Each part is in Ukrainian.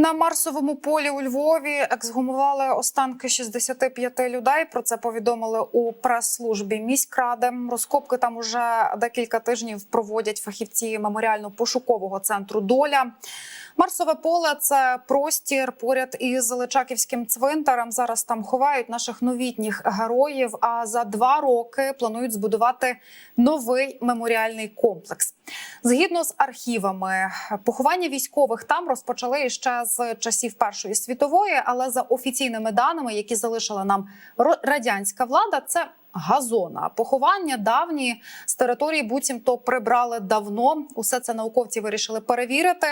На Марсовому полі у Львові ексгумували останки 65 людей. Про це повідомили у прес-службі міськради. Розкопки там уже декілька тижнів проводять фахівці меморіально-пошукового центру Доля. Марсове поле це простір поряд із Личаківським цвинтарем. Зараз там ховають наших новітніх героїв. А за два роки планують збудувати новий меморіальний комплекс. Згідно з архівами, поховання військових там розпочали ще з часів Першої світової, але за офіційними даними, які залишила нам радянська влада, це газона. Поховання давні з території буцімто прибрали давно. Усе це науковці вирішили перевірити,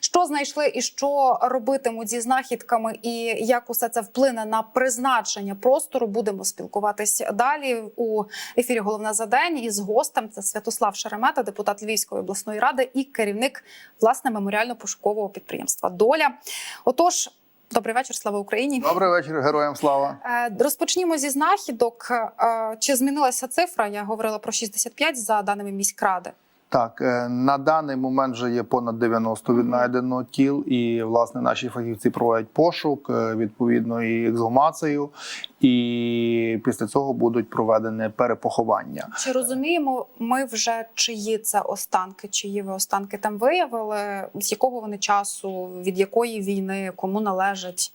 що знайшли і що робитимуть зі знахідками, і як усе це вплине на призначення простору. Будемо спілкуватись далі у ефірі. Головне за день із гостем. Це Святослав Шеремета, депутат Львівської обласної ради і керівник власне меморіально-пошукового підприємства Доля. Отож, добрий вечір, слава Україні. Добрий вечір, героям слава. Е, Розпочнімо зі знахідок. Е, Чи змінилася цифра? Я говорила про 65 за даними міськради. Так, е, на даний момент вже є понад 90 віднайдено тіл, і власне наші фахівці проводять пошук, е, відповідно і ексгумацію, і після цього будуть проведені перепоховання. Чи розуміємо ми вже чиї це останки? Чиї ви останки там виявили? З якого вони часу, від якої війни, кому належать?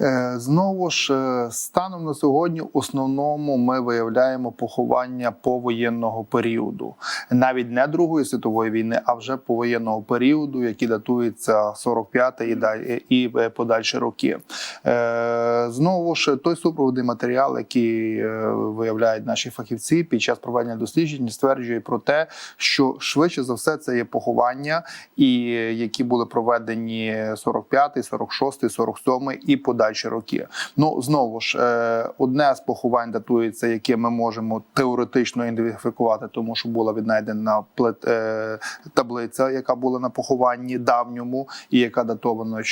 Е, Знову ж е, станом на сьогодні, в основному ми виявляємо поховання повоєнного періоду, навіть не Другої світової війни, а вже повоєнного періоду, які датуються 45 і і е, подальші роки. Знову ж той супроводний матеріал, який виявляють наші фахівці під час проведення досліджень, стверджує про те, що швидше за все це є поховання, і які були проведені 45, 46, 47 і подальші роки. Ну знову ж е, одне з поховань датується, яке ми можемо теоретично ідентифікувати, тому що була віднайдена е, таблиця, яка була на похованні давньому, і яка датована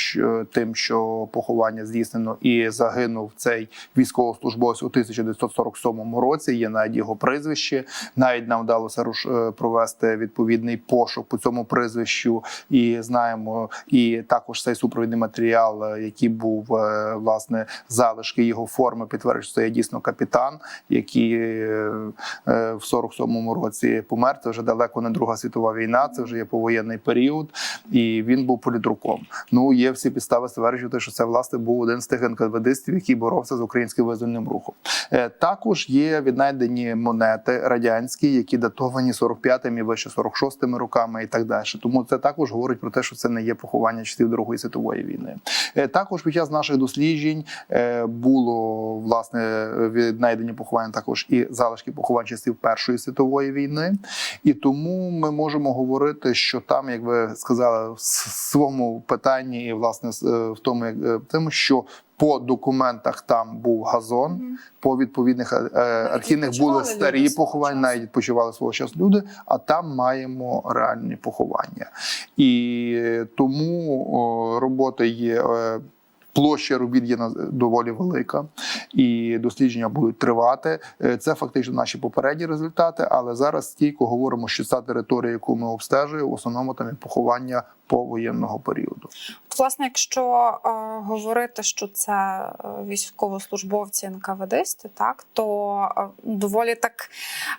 тим, що поховання здійснено і загинув цей військовослужбовець у 1947 році. Є навіть його прізвище. Навіть нам вдалося е, провести відповідний пошук по цьому прізвищу, і знаємо, і також цей супровідний матеріал, е, який був е, власне залишки його форми, підтверджує, що є дійсно капітан, який е, е, в 47-му році помер. Це вже далеко не Друга світова війна, це вже є повоєнний період, і він був політруком. Ну є всі підстави стверджувати, що це власне був один з тих НКВДистів, який боровся з українським визвольним рухом. Також є віднайдені монети радянські, які датовані 45-ми, вище 46-ми роками і так далі. Тому це також говорить про те, що це не є поховання часів Другої світової війни. Також під час наших досліджень е, було власне віднайдені поховання також і залишки поховань часів Першої світової війни. І тому ми можемо говорити, що там, як ви сказали, в своєму питанні, і власне е, в тому, як е, тим, що по документах там був газон, Мгм. по відповідних е, архівних були старі люди поховання, навіть відпочивали свого часу люди, а там маємо реальні поховання. І тому о, робота є. е, Площа робіт є доволі велика, і дослідження будуть тривати. Е, Це фактично наші попередні результати. Але зараз стійко говоримо, що ця територія, яку ми обстежуємо, в основному там є поховання повоєнного періоду. Власне, якщо е, говорити, що це е, військовослужбовці НКВДисти, так то е, доволі так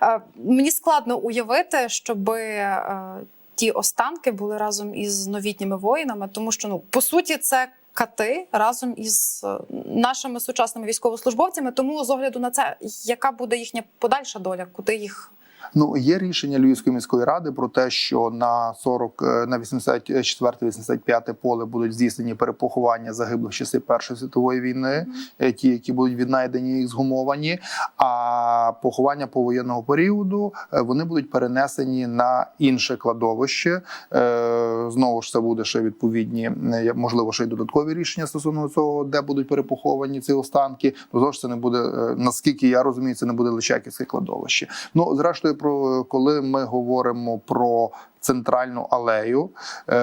е, мені складно уявити, щоби. Е, Ті останки були разом із новітніми воїнами, тому що ну по суті це кати разом із е, нашими сучасними військовослужбовцями. Тому з огляду на це, яка буде їхня подальша доля, куди їх Ну є рішення Львівської міської ради про те, що на 40, е, на 84-85 поле будуть здійснені перепоховання загиблих в часи Першої світової війни, е, ті, які будуть віднайдені і згумовані. А поховання повоєнного періоду е, вони будуть перенесені на інше кладовище. Знову ж це буде ще відповідні, можливо, ще й додаткові рішення стосовно цього, де будуть перепоховані ці останки. Тож це не буде, наскільки я розумію, це не буде Личаківське кладовище. Ну, зрештою, про коли ми говоримо про центральну алею, е,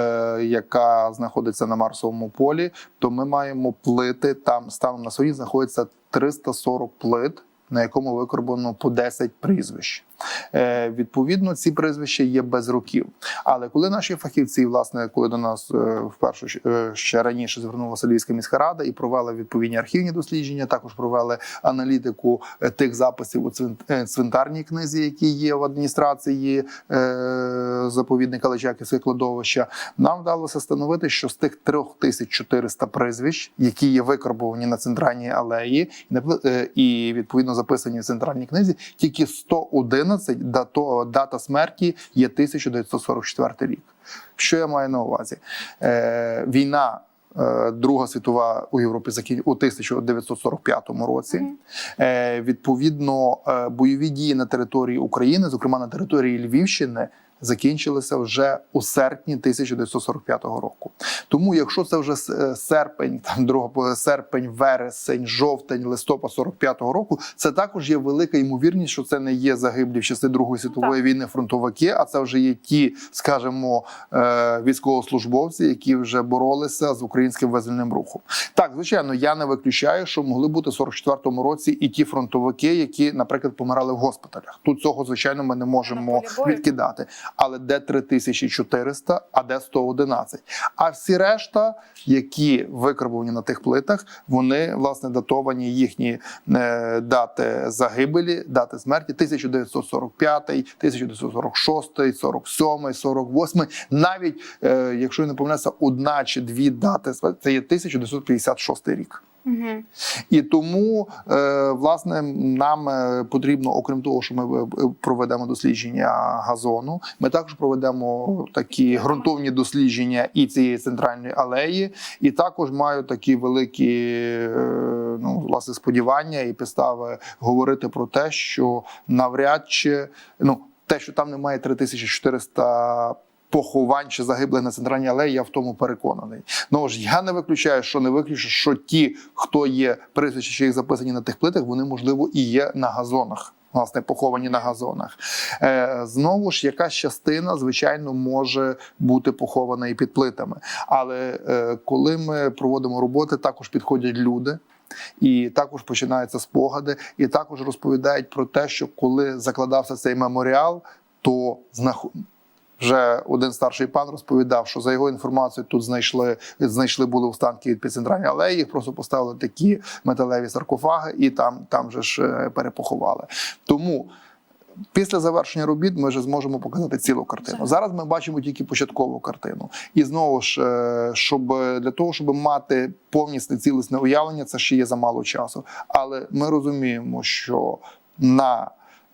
яка знаходиться на Марсовому полі, то ми маємо плити там станом на свої знаходиться 340 плит. На якому викорбовано по 10 прізвищ. Е, Відповідно, ці прізвища є без років. Але коли наші фахівці, власне, коли до нас е, вперше е, ще раніше звернулася Львівська міська рада і провели відповідні архівні дослідження, також провели аналітику тих записів у цвин- цвинтарній книзі, які є в адміністрації заповідника Личаківське кладовища, нам вдалося встановити, що з тих 3400 прізвищ, які є викарбовані на центральній алеї, і відповідно записані в центральній книзі, тільки 111 дато, дата смерті є 1944 рік. Що я маю на увазі? Е, війна. е, Друга світова у Європі у 1945 році. Е, відповідно, е, бойові дії на території України, зокрема на території Львівщини, закінчилися вже у серпні 1945 року. Тому, якщо це вже е, серпень, там друга серпень, вересень, жовтень, листопад 45-го року, це також є велика ймовірність, що це не є загиблі в часи Другої світової війни фронтовики, а це вже є ті, скажімо, е, військовослужбовці, які вже боролися з українським визвольним рухом. Так, звичайно, я не виключаю, що могли бути в 44-му році і ті фронтовики, які, наприклад, помирали в госпіталях. Тут цього, звичайно, ми не можемо відкидати. Але де 3400, а де 111. А всі решта, які викарбовані на тих плитах, вони власне датовані їхні е, дати загибелі, дати смерті 1945, 1946, 47, 48. Навіть е, якщо не помиляюся, одна чи дві дати це є 1956 рік. І тому, е, власне, нам е, потрібно, окрім того, що ми е, проведемо дослідження газону, ми також проведемо такі ґрунтовні дослідження і цієї центральної алеї, і також маю такі великі ну, власне, сподівання і підстави говорити про те, що навряд чи ну, те, що там немає 3400 поховань чи загиблих на центральній алеї, я в тому переконаний. Ну ж я не виключаю, що не виключу, що ті, хто є прізвища, що їх записані на тих плитах, вони можливо і є на газонах. Власне, поховані на газонах. Е, знову ж, якась частина, звичайно, може бути похована і під плитами. Але е, коли ми проводимо роботи, також підходять люди. І також починаються спогади, і також розповідають про те, що коли закладався цей меморіал, то знах... вже один старший пан розповідав, що за його інформацією тут знайшли знайшли були останки від підцентральної алеї. Їх просто поставили такі металеві саркофаги, і там, там же ж е, перепоховали. Тому. Після завершення робіт ми вже зможемо показати цілу картину. Зараз ми бачимо тільки початкову картину. І знову ж, е, щоб для того, щоб мати повністю цілісне уявлення, це ще є замало часу. Але ми розуміємо, що на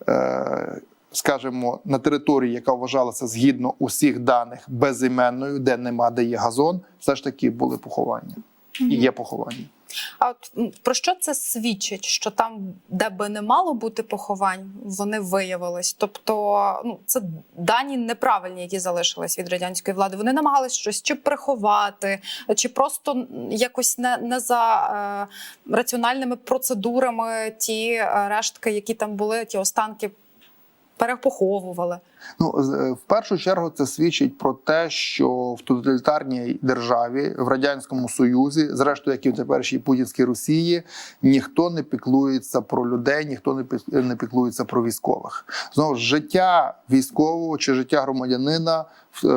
е, скажімо, на території, яка вважалася згідно усіх даних безіменною, де нема, де є газон, все ж таки були поховання і є поховання. А от про що це свідчить? Що там, де би не мало бути поховань, вони виявились. Тобто, ну це дані неправильні, які залишились від радянської влади. Вони намагались щось чи приховати, чи просто якось не, не за е, раціональними процедурами ті е, рештки, які там були, ті останки перепоховували. Ну, е, в першу чергу, це свідчить про те, що в тоталітарній державі, в радянському союзі, зрештою, як і в теперішній путінській Росії, ніхто не піклується про людей, ніхто не пік- не піклується про військових. Знову життя військового чи життя громадянина в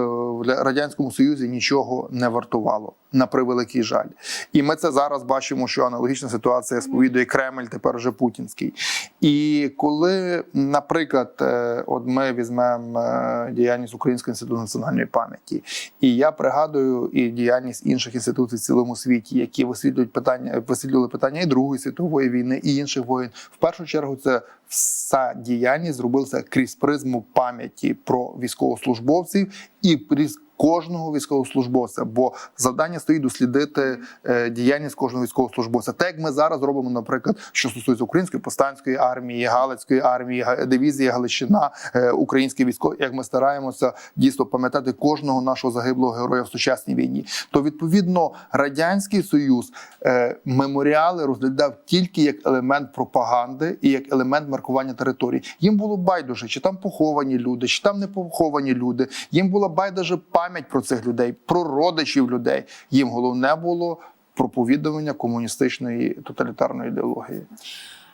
е, радянському союзі нічого не вартувало. На превеликий жаль, і ми це зараз бачимо, що аналогічна ситуація сповідує Кремль, тепер вже путінський. І коли, наприклад, е, от ми візьмемо е, діяльність Українського інституту національної пам'яті, і я пригадую і діяльність інших інститутів в цілому світі, які висвітлюють питання, висвітлювали питання і Другої світової війни, і інших воєн. В першу чергу, це вся діяльність зробилася крізь призму пам'яті про військовослужбовців і крізь кожного військовослужбовця, бо завдання стоїть дослідити е, діяльність кожного військовослужбовця. Так як ми зараз робимо, наприклад, що стосується української повстанської армії, Галицької армії, дивізії Галичина, е, українські військові, як ми стараємося дійсно пам'ятати кожного нашого загиблого героя в сучасній війні, то відповідно радянський союз е, меморіали розглядав тільки як елемент пропаганди і як елемент маркування територій. Їм було байдуже, чи там поховані люди, чи там не поховані люди. Їм була байдуже пам'ять про цих людей, про родичів людей. Їм головне було проповідування комуністичної тоталітарної ідеології.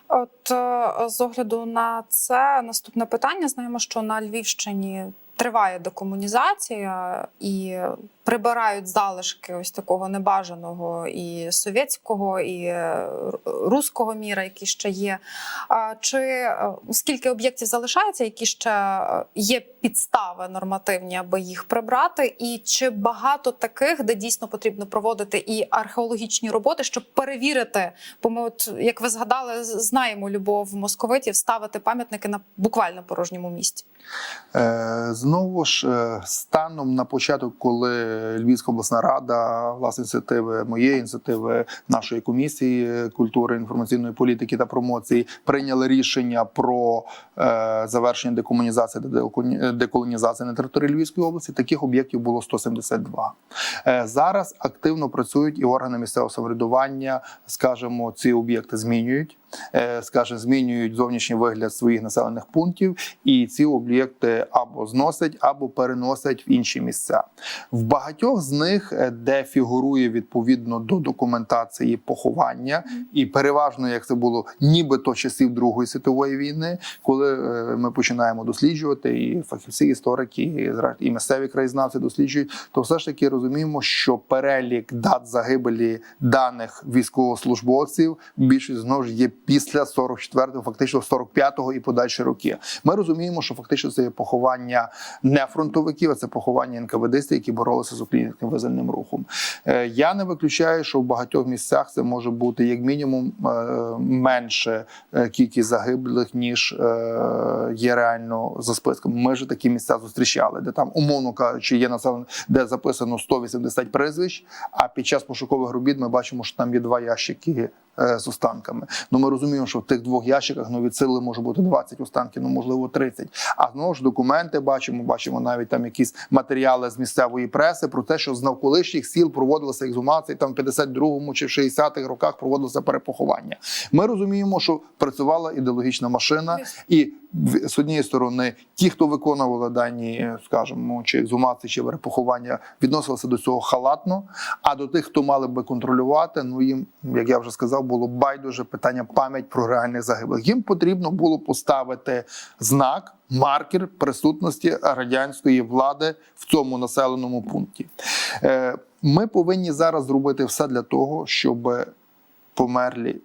От е, з огляду на це наступне питання. Знаємо, що на Львівщині триває декомунізація і прибирають залишки ось такого небажаного і совєтського, і е, руського міра, які ще є. Чи е, скільки об'єктів залишається, які ще е, є підстави нормативні, аби їх прибрати? І чи багато таких, де дійсно потрібно проводити і археологічні роботи, щоб перевірити? Бо ми, от як ви згадали, знаємо любов московитів ставити пам'ятники на буквально порожньому місці. Е, Знову ж е, станом на початок, коли Львівська обласна рада, власне, ініціативи моєї ініціативи нашої комісії культури, інформаційної політики та промоції прийняли рішення про е, завершення декомунізації та деколоні- деколонізації на території Львівської області. Таких об'єктів було 172. Е, Зараз активно працюють і органи місцевого самоврядування, скажімо, ці об'єкти змінюють. Е, Скажімо, змінюють зовнішній вигляд своїх населених пунктів, і ці об'єкти або зносять, або переносять в інші місця. В багатьох з них, е, де фігурує відповідно до документації поховання, і переважно як це було нібито часів Другої світової війни, коли е, ми починаємо досліджувати, і фахівці, історики, і і місцеві краєзнавці досліджують, то все ж таки розуміємо, що перелік дат загибелі даних військовослужбовців більшість знову ж є після 44-го, фактично 45-го і подальші роки. Ми розуміємо, що фактично це є поховання не фронтовиків, а це поховання НКВДистів, які боролися з українським визвольним рухом. Е, Я не виключаю, що в багатьох місцях це може бути як мінімум е, менше е, кількість загиблих, ніж є реально за списком. Ми ж такі місця зустрічали, де там, умовно кажучи, є населення, де записано 180 прізвищ. А під час пошукових робіт ми бачимо, що там є два ящики з останками. Ну ми розуміємо, що в тих двох ящиках ну від сили може бути 20 останків, ну можливо 30. А знову ж документи бачимо, бачимо навіть там якісь матеріали з місцевої преси про те, що з навколишніх сіл проводилися екзумації там в 52-му чи в 60-х роках проводилося перепоховання. Ми розуміємо, що працювала ідеологічна машина, і з однієї сторони, ті, хто виконували дані, скажімо, чи екзумації, чи перепоховання, відносилися до цього халатно. А до тих, хто мали би контролювати, ну їм, як я вже сказав, було байдуже питання пам'ять про реальних загиблих. Їм потрібно було поставити знак, маркер присутності радянської влади в цьому населеному пункті. Е, Ми повинні зараз зробити все для того, щоб померлі.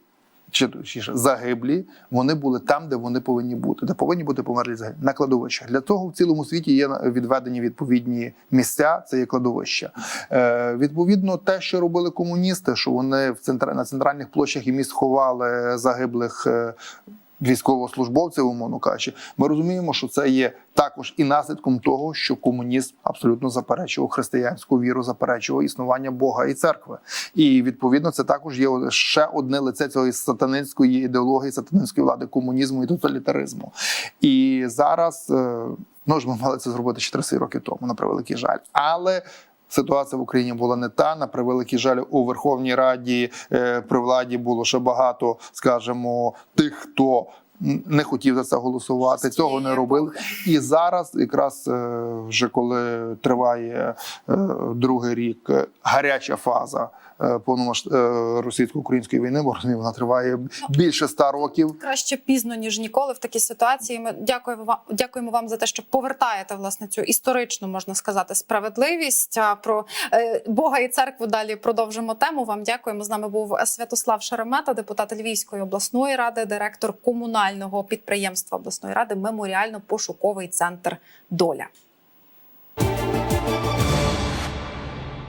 Чи точніше, загиблі, вони були там, де вони повинні бути, де повинні бути померлі загиблі на кладовищах. Для того в цілому світі є відведені відповідні місця. Це є кладовища. Е, відповідно, те, що робили комуністи, що вони в центр... на центральних площах і міст ховали загиблих. е, Військовослужбовців, умовно кажучи, ми розуміємо, що це є також і наслідком того, що комунізм абсолютно заперечував християнську віру, заперечував існування Бога і церкви. І відповідно це також є ще одне лице цієї сатанинської ідеології, сатанинської влади, комунізму і тоталітаризму. І зараз е, ну ж ми мали це зробити 400 років тому, на превеликий жаль. Але Ситуація в Україні була не та на превеликий жаль у Верховній Раді е, при владі було ще багато, скажімо, тих, хто не хотів за це голосувати, цього не робили. І зараз, якраз е, вже коли триває е, другий рік, гаряча фаза е, повномасш... е, російсько-української війни, бо вона триває більше ста років. Краще пізно ніж ніколи в такій ситуації. Ми дякуємо вам, дякуємо вам за те, що повертаєте власне цю історичну, можна сказати, справедливість. Про е, Бога і церкву далі продовжимо тему. Вам дякуємо. З нами був Святослав Шеремета, депутат Львівської обласної ради, директор комунального підприємства обласної ради, меморіально-пошуковий центр Доля.